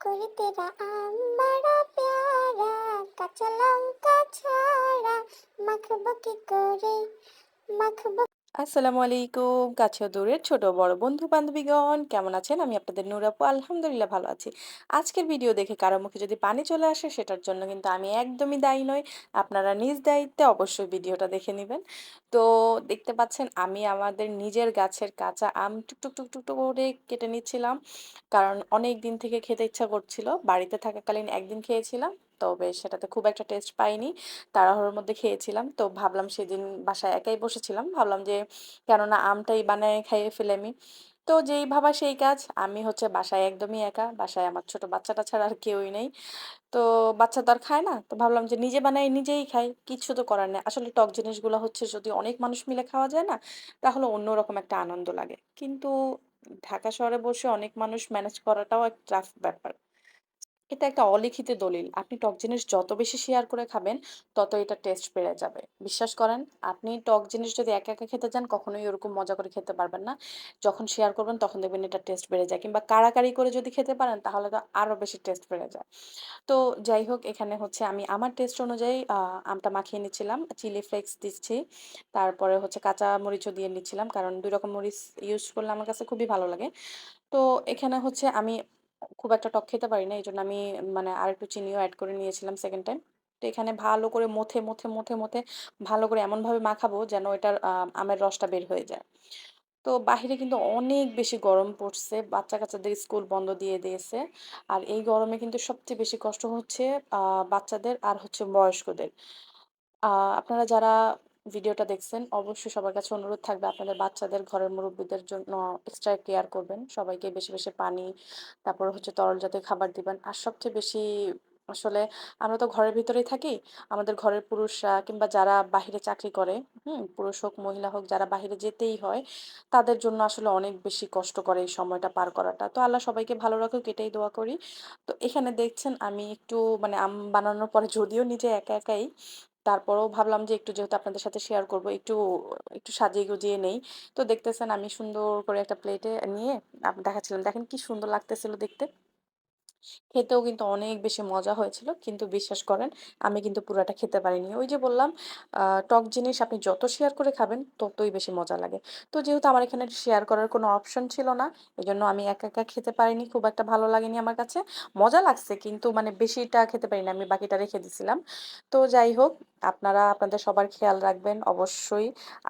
করে তেরা আম বড়া প্যারা কাঁচা লঙ্কা ছাড়া। মাখবো কি করে? মাখবো আসসালামু আলাইকুম। কাছে দূরের ছোট বড় বন্ধু বান্ধবীগণ কেমন আছেন? আমি আপনাদের নূর আপু, আলহামদুলিল্লাহ ভালো আছি। আজকের ভিডিও দেখে কারও মুখে যদি পানি চলে আসে, সেটার জন্য কিন্তু আমি একদমই দায়ী নই। আপনারা নিজ দায়িত্বে অবশ্যই ভিডিওটা দেখে নেবেন। তো দেখতে পাচ্ছেন, আমি আমাদের নিজের গাছের কাঁচা আম টুকটুক টুকটুক টুক করে কেটে নিচ্ছিলাম। কারণ অনেক দিন থেকে খেতে ইচ্ছা করছিল। বাড়িতে থাকাকালীন একদিন খেয়েছিলাম। তবে সেটাতে খুব একটা টেস্ট পাইনি। তাড়াহুড়োর মধ্যে খেয়েছিলাম। তো ভাবলাম সেদিন বাসায় একাই বসেছিলাম। ভাবলাম যে কেননা আমটাই বানায় খাইয়ে ফেলে আমি। তো যেই ভাবা সেই কাজ। আমি হচ্ছে বাসায় একদমই একা। বাসায় আমার ছোট বাচ্চাটা ছাড়া আর কেউই নেই। তো বাচ্চা তো আর খায় না। তো ভাবলাম যে নিজে বানাই, নিজেই খাই। কিছু তো করার নেই। আসলে টক জিনিসগুলো হচ্ছে যদি অনেক মানুষ মিলে খাওয়া যায় না, তাহলে অন্যরকম একটা আনন্দ লাগে। কিন্তু ঢাকা শহরে বসে অনেক মানুষ ম্যানেজ করাটাও এক টাফ ব্যাপার। এটা একটা অলিখিত দলিল। আপনি টক জিনিস যত বেশি শেয়ার করে খাবেন, তত এটা টেস্ট বেড়ে যাবে। বিশ্বাস করেন, আপনি টক জিনিস যদি একা, একা খেতে যান, কখনোই ওরকম মজা করে খেতে পারবেন না। যখন শেয়ার করবেন, তখন দেখবেন এটা টেস্ট বেড়ে যায়। কিংবা কাড়াকাড়ি করে যদি খেতে পারেন, তাহলে তো আরও বেশি টেস্ট বেড়ে যায়। তো যাই হোক, এখানে হচ্ছে আমি আমার টেস্ট অনুযায়ী আমটা মাখিয়ে নিচ্ছিলাম। চিলি ফ্লেক্স দিচ্ছি। তারপরে হচ্ছে কাঁচা মরিচও দিয়ে নিচ্ছিলাম। কারণ দুই রকম মরিচ ইউজ করলে আমার কাছে খুবই ভালো লাগে। তো এখানে হচ্ছে আমি খুব একটা টক খেতে পারি না। এজন্য আমি মানে আরেকটু চিনিও অ্যাড করে নিয়েছিলাম সেকেন্ড টাইম। তো এখানে ভালো করে মথে, মথে, মথে, মথে ভালো করে এমনভাবে মাখাবো যেন এটার আমের রসটা বের হয়ে যায়। তো বাহিরে কিন্তু অনেক বেশি গরম পড়ছে। বাচ্চা-কাচ্চাদের স্কুল বন্ধ দিয়ে দিয়েছে। আর এই গরমে কিন্তু সবচেয়ে বেশি কষ্ট হচ্ছে বাচ্চাদের আর হচ্ছে বয়স্কদের। আপনারা যারা ভিডিওটা দেখছেন অবশ্যই সবার কাছে অনুরোধ থাকবে আপনাদের বাচ্চাদের, ঘরের মুরব্বীদের জন্য এক্সট্রা কেয়ার করবেন। সবাইকে বেশি, বেশি পানি, তারপর হচ্ছে তরল জাতীয় খাবার দিবেন। আর সবচেয়ে বেশি আসলে আমরা তো ঘরের ভিতরেই থাকি। আমাদের ঘরের পুরুষরা কিংবা যারা বাহিরে চাকরি করে, হুম? পুরুষ হোক, মহিলা হোক যারা বাহিরে যেতেই হয়, তাদের জন্য আসলে অনেক বেশি কষ্ট করে এই সময়টা পার করাটা। তো আল্লাহ সবাইকে ভালো রাখুক এটাই দোয়া করি। তো এখানে দেখছেন আমি একটু মানে আম বানানোর পরে যদিও নিজে একা একাই তারপরেও ভাবলাম যে একটু যেহেতু আপনাদের সাথে শেয়ার করব, একটু, একটু সাজিয়ে গুজিয়ে নেই। তো দেখতেছেন আমি সুন্দর করে একটা প্লেটে নিয়ে দেখাচ্ছিলাম। দেখেন কি সুন্দর লাগতেছিল দেখতে। খেতেও কিন্তু অনেক বেশি মজা হয়েছিল। কিন্তু বিশ্বাস করেন আমি কিন্তু পুরাটা খেতে পারিনি। ওই যে বললাম টক জিনিস আপনি যত শেয়ার করে খাবেন ততই বেশি মজা লাগে। তো যেহেতু আমার এখানে শেয়ার করার কোনো অপশন ছিল না, এজন্য আমি একা, একা খেতে পারিনি। খুব একটা ভালো লাগেনি আমার কাছে। মজা লাগছে কিন্তু মানে বেশিটা খেতে পারিনি। আমি বাকিটা রেখে দিছিলাম। তো যাই হোক আপনারা আপনাদের সবার খেয়াল রাখবেন অবশ্যই।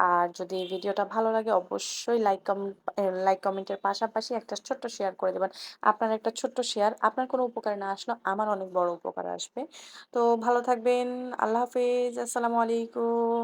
আর যদি ভিডিওটা ভালো লাগে অবশ্যই লাইক কম এ লাইক কমেন্টের পাশাপাশি একটা ছোট্ট শেয়ার করে দেবেন আপনার একটা ছোট্ট শেয়ার আপনার কোনো উপকার না আসলো, আমার অনেক বড় উপকার আসবে। তো ভালো থাকবেন। আল্লাহ হাফিজ, আসসালামু আলাইকুম।